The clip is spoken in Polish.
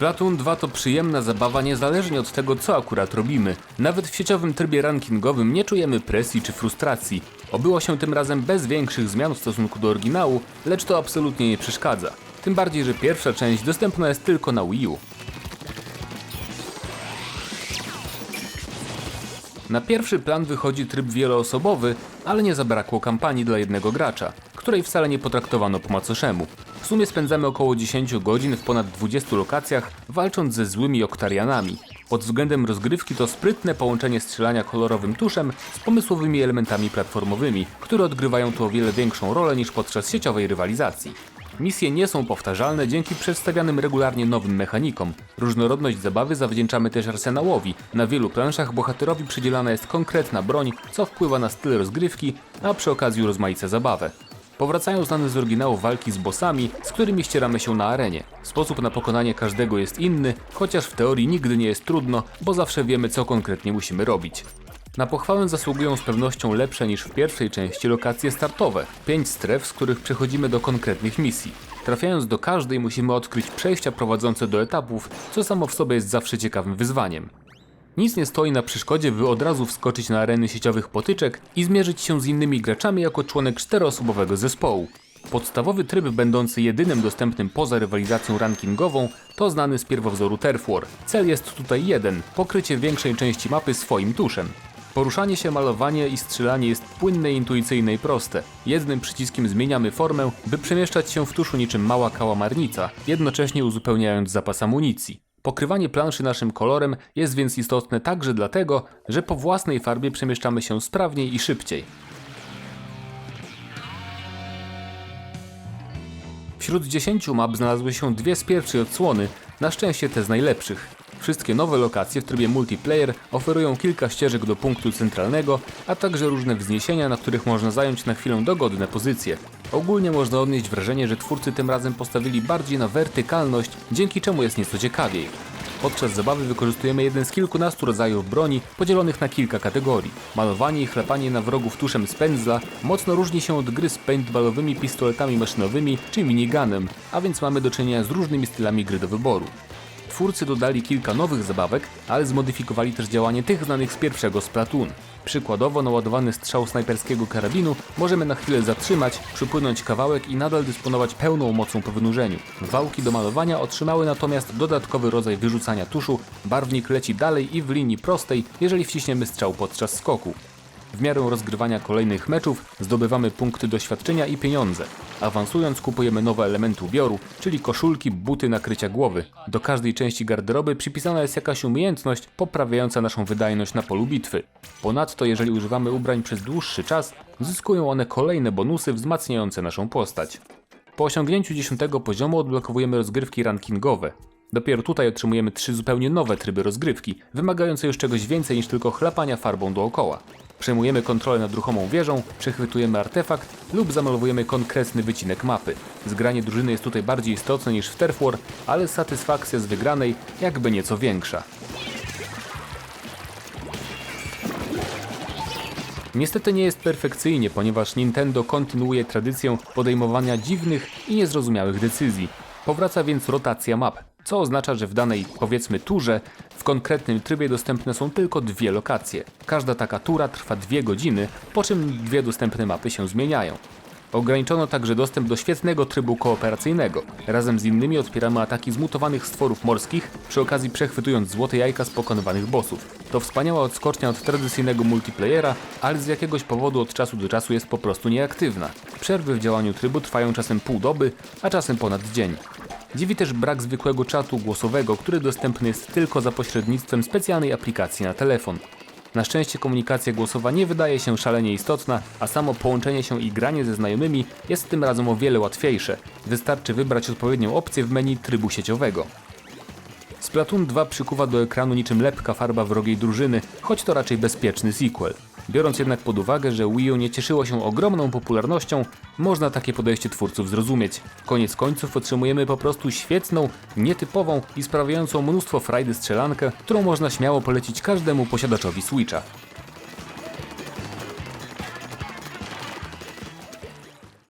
Splatoon 2 to przyjemna zabawa niezależnie od tego, co akurat robimy. Nawet w sieciowym trybie rankingowym nie czujemy presji czy frustracji. Obyło się tym razem bez większych zmian w stosunku do oryginału, lecz to absolutnie nie przeszkadza. Tym bardziej, że pierwsza część dostępna jest tylko na Wii U. Na pierwszy plan wychodzi tryb wieloosobowy, ale nie zabrakło kampanii dla jednego gracza, której wcale nie potraktowano po macoszemu. W sumie spędzamy około 10 godzin w ponad 20 lokacjach, walcząc ze złymi oktarianami. Pod względem rozgrywki to sprytne połączenie strzelania kolorowym tuszem z pomysłowymi elementami platformowymi, które odgrywają tu o wiele większą rolę niż podczas sieciowej rywalizacji. Misje nie są powtarzalne dzięki przedstawianym regularnie nowym mechanikom. Różnorodność zabawy zawdzięczamy też arsenałowi. Na wielu planszach bohaterowi przydzielana jest konkretna broń, co wpływa na styl rozgrywki, a przy okazji rozmaica zabawę. Powracają znane z oryginału walki z bossami, z którymi ścieramy się na arenie. Sposób na pokonanie każdego jest inny, chociaż w teorii nigdy nie jest trudno, bo zawsze wiemy co konkretnie musimy robić. Na pochwałę zasługują z pewnością lepsze niż w pierwszej części lokacje startowe. Pięć stref, z których przechodzimy do konkretnych misji. Trafiając do każdej musimy odkryć przejścia prowadzące do etapów, co samo w sobie jest zawsze ciekawym wyzwaniem. Nic nie stoi na przeszkodzie, by od razu wskoczyć na areny sieciowych potyczek i zmierzyć się z innymi graczami jako członek czteroosobowego zespołu. Podstawowy tryb będący jedynym dostępnym poza rywalizacją rankingową to znany z pierwowzoru Turf War. Cel jest tutaj jeden, pokrycie większej części mapy swoim tuszem. Poruszanie się, malowanie i strzelanie jest płynne, intuicyjne i proste. Jednym przyciskiem zmieniamy formę, by przemieszczać się w tuszu niczym mała kałamarnica, jednocześnie uzupełniając zapas amunicji. Pokrywanie planszy naszym kolorem jest więc istotne także dlatego, że po własnej farbie przemieszczamy się sprawniej i szybciej. Wśród 10 map znalazły się dwie z pierwszej odsłony, na szczęście te z najlepszych. Wszystkie nowe lokacje w trybie multiplayer oferują kilka ścieżek do punktu centralnego, a także różne wzniesienia, na których można zająć na chwilę dogodne pozycje. Ogólnie można odnieść wrażenie, że twórcy tym razem postawili bardziej na wertykalność, dzięki czemu jest nieco ciekawiej. Podczas zabawy wykorzystujemy jeden z kilkunastu rodzajów broni podzielonych na kilka kategorii. Malowanie i chlapanie na wrogów tuszem z pędzla mocno różni się od gry z paintballowymi pistoletami maszynowymi czy miniganem, a więc mamy do czynienia z różnymi stylami gry do wyboru. Twórcy dodali kilka nowych zabawek, ale zmodyfikowali też działanie tych znanych z pierwszego Splatoon. Przykładowo naładowany strzał snajperskiego karabinu możemy na chwilę zatrzymać, przypłynąć kawałek i nadal dysponować pełną mocą po wynurzeniu. Wałki do malowania otrzymały natomiast dodatkowy rodzaj wyrzucania tuszu, barwnik leci dalej i w linii prostej, jeżeli wciśniemy strzał podczas skoku. W miarę rozgrywania kolejnych meczów zdobywamy punkty doświadczenia i pieniądze. Awansując kupujemy nowe elementy ubioru, czyli koszulki, buty, nakrycia głowy. Do każdej części garderoby przypisana jest jakaś umiejętność poprawiająca naszą wydajność na polu bitwy. Ponadto jeżeli używamy ubrań przez dłuższy czas, zyskują one kolejne bonusy wzmacniające naszą postać. Po osiągnięciu 10 poziomu odblokowujemy rozgrywki rankingowe. Dopiero tutaj otrzymujemy trzy zupełnie nowe tryby rozgrywki, wymagające już czegoś więcej niż tylko chlapania farbą dookoła. Przejmujemy kontrolę nad ruchomą wieżą, przechwytujemy artefakt lub zamalowujemy konkretny wycinek mapy. Zgranie drużyny jest tutaj bardziej istotne niż w Turf War, ale satysfakcja z wygranej jakby nieco większa. Niestety nie jest perfekcyjnie, ponieważ Nintendo kontynuuje tradycję podejmowania dziwnych i niezrozumiałych decyzji. Powraca więc rotacja map, co oznacza, że w danej, powiedzmy, turze w konkretnym trybie dostępne są tylko dwie lokacje. Każda taka tura trwa dwie godziny, po czym dwie dostępne mapy się zmieniają. Ograniczono także dostęp do świetnego trybu kooperacyjnego. Razem z innymi odpieramy ataki zmutowanych stworów morskich, przy okazji przechwytując złote jajka z pokonywanych bossów. To wspaniała odskocznia od tradycyjnego multiplayera, ale z jakiegoś powodu od czasu do czasu jest po prostu nieaktywna. Przerwy w działaniu trybu trwają czasem pół doby, a czasem ponad dzień. Dziwi też brak zwykłego czatu głosowego, który dostępny jest tylko za pośrednictwem specjalnej aplikacji na telefon. Na szczęście komunikacja głosowa nie wydaje się szalenie istotna, a samo połączenie się i granie ze znajomymi jest tym razem o wiele łatwiejsze. Wystarczy wybrać odpowiednią opcję w menu trybu sieciowego. Splatoon 2 przykuwa do ekranu niczym lepka farba wrogiej drużyny, choć to raczej bezpieczny sequel. Biorąc jednak pod uwagę, że Wii U nie cieszyło się ogromną popularnością, można takie podejście twórców zrozumieć. Koniec końców otrzymujemy po prostu świetną, nietypową i sprawiającą mnóstwo frajdy strzelankę, którą można śmiało polecić każdemu posiadaczowi Switcha.